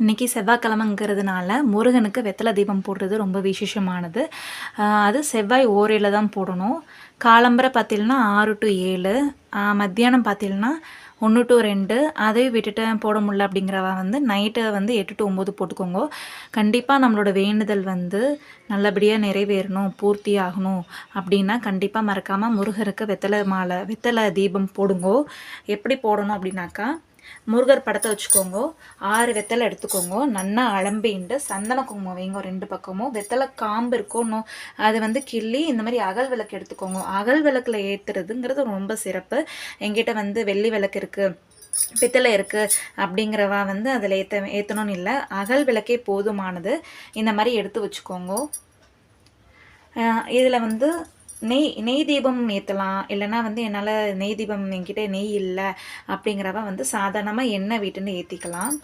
இன்றைக்கி செவ்வாய்க்கிழமைங்கிறதுனால முருகனுக்கு வெத்தலை தீபம் போடுறது ரொம்ப விசேஷமானது. அது செவ்வாய் ஓரையில் தான் போடணும். காலம்பரை பார்த்தீங்கன்னா ஆறு டு ஏழு மத்தியானம் பார்த்தீங்கன்னா ஒன்று டு ரெண்டு அதையும் விட்டுட்டு போட முடியல அப்படிங்கிறவ வந்து நைட்டு வந்து எட்டு டு ஒம்பது போட்டுக்கோங்க. கண்டிப்பாக நம்மளோட வேண்டுதல் வந்து நல்லபடியாக நிறைவேறணும் பூர்த்தி ஆகணும் அப்படின்னா கண்டிப்பாக மறக்காமல் முருகருக்கு வெத்தலை மாலை வெத்தலை தீபம் போடுங்கோ. எப்படி போடணும் அப்படின்னாக்கா முருகர் படத்தை வச்சுக்கோங்க. ஆறு வெத்தலை எடுத்துக்கோங்க. நல்லா அலம்பிண்டு சந்தன குங்குமம் வைங்க ரெண்டு பக்கமும் வெத்தலை காம்பு இருக்கணும் அது வந்து கிள்ளி இந்த மாதிரி அகல் விளக்கு எடுத்துக்கோங்க. அகல் விளக்கில் ஏற்றுறதுங்கிறது ரொம்ப சிறப்பு. எங்கிட்ட வந்து வெள்ளி விளக்கு இருக்குது பித்தளை இருக்குது அப்படிங்கிறவா வந்து அதில் ஏற்ற ஏற்றணும்னு இல்லை. அகல் விளக்கே போதுமானது. இந்த மாதிரி எடுத்து வச்சுக்கோங்க. இதில் வந்து நெய் நெய் தீபம் ஏற்றலாம் இல்லைன்னா வந்து என்னால் நெய் தீபம் என்கிட்ட நெய் இல்லை அப்படிங்கிறவ வந்து சாதாரணமாக எண்ணெய் வீட்டுன்னு ஏற்றிக்கலாம்